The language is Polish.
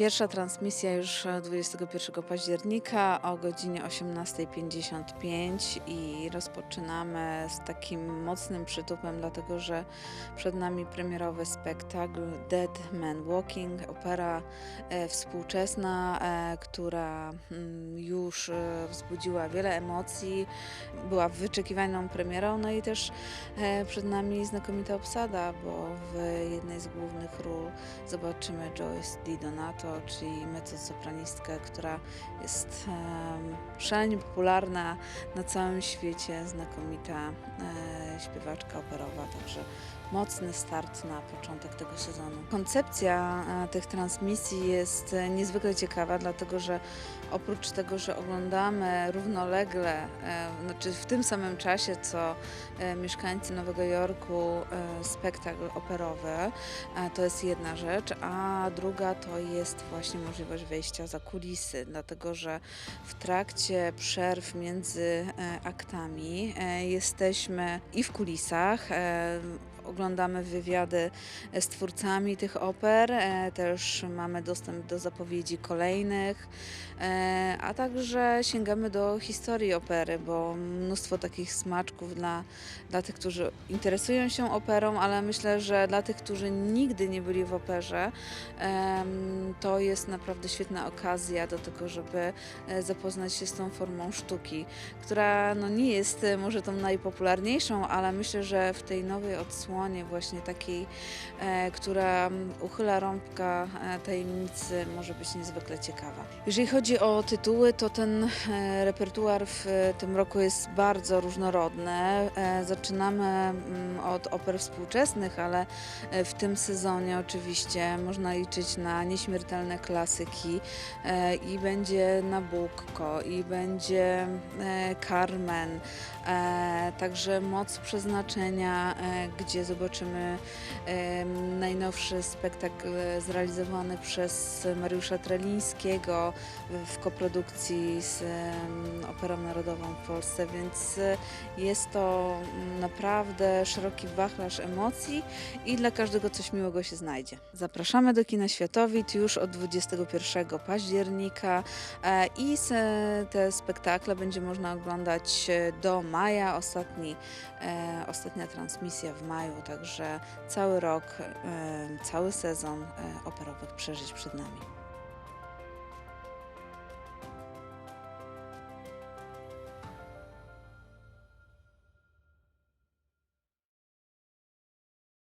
Pierwsza transmisja już e, 21 października o godzinie 18.55 i rozpoczynamy z takim mocnym przytupem, dlatego że przed nami premierowy spektakl Dead Man Walking, opera e, współczesna, e, która mm, już e, wzbudziła wiele emocji, była wyczekiwaną premierą, no i też e, przed nami znakomita obsada, bo w jednej z głównych ról zobaczymy Joyce Di Donato, czyli mezzosopranistkę, która jest em, szalenie popularna na całym świecie, znakomita e, śpiewaczka operowa, także mocny start na początek tego sezonu. Koncepcja e, tych transmisji jest niezwykle ciekawa, dlatego że oprócz tego, że oglądamy równolegle, e, znaczy w tym samym czasie, co mieszkańcy Nowego Jorku spektakl operowy, to jest jedna rzecz, a druga to jest właśnie możliwość wejścia za kulisy, dlatego że w trakcie przerw między e, aktami e, jesteśmy i w kulisach. Oglądamy wywiady z twórcami tych oper, e, też mamy dostęp do zapowiedzi kolejnych, e, a także sięgamy do historii opery, bo mnóstwo takich smaczków dla, dla tych, którzy interesują się operą, ale myślę, że dla tych, którzy nigdy nie byli w operze, to jest naprawdę świetna okazja do tego, żeby e, zapoznać się z tą formą sztuki, która no, nie jest może tą najpopularniejszą, ale myślę, że w tej nowej odsłonie właśnie takiej, e, która uchyla rąbka e, tajemnicy może być niezwykle ciekawa. Jeżeli chodzi o tytuły, to ten e, repertuar w tym roku jest bardzo różnorodny. Zaczynamy mm, od oper współczesnych, ale w tym sezonie oczywiście można liczyć na nieśmiertelne klasyki i będzie Nabucco, i będzie Carmen, także Moc Przeznaczenia, gdzie zobaczymy e, najnowszy spektakl zrealizowany przez Mariusza Trelińskiego w koprodukcji z Operą Narodową w Polsce, więc e, jest to naprawdę szeroki wachlarz emocji i dla każdego coś miłego się znajdzie. Zapraszamy do Kina Światowit już od 21 października e, i te spektakle będzie można oglądać e, do maja, ostatni, e, ostatnia transmisja w maju, także cały rok, e, cały sezon e, operowych przeżyć przed nami.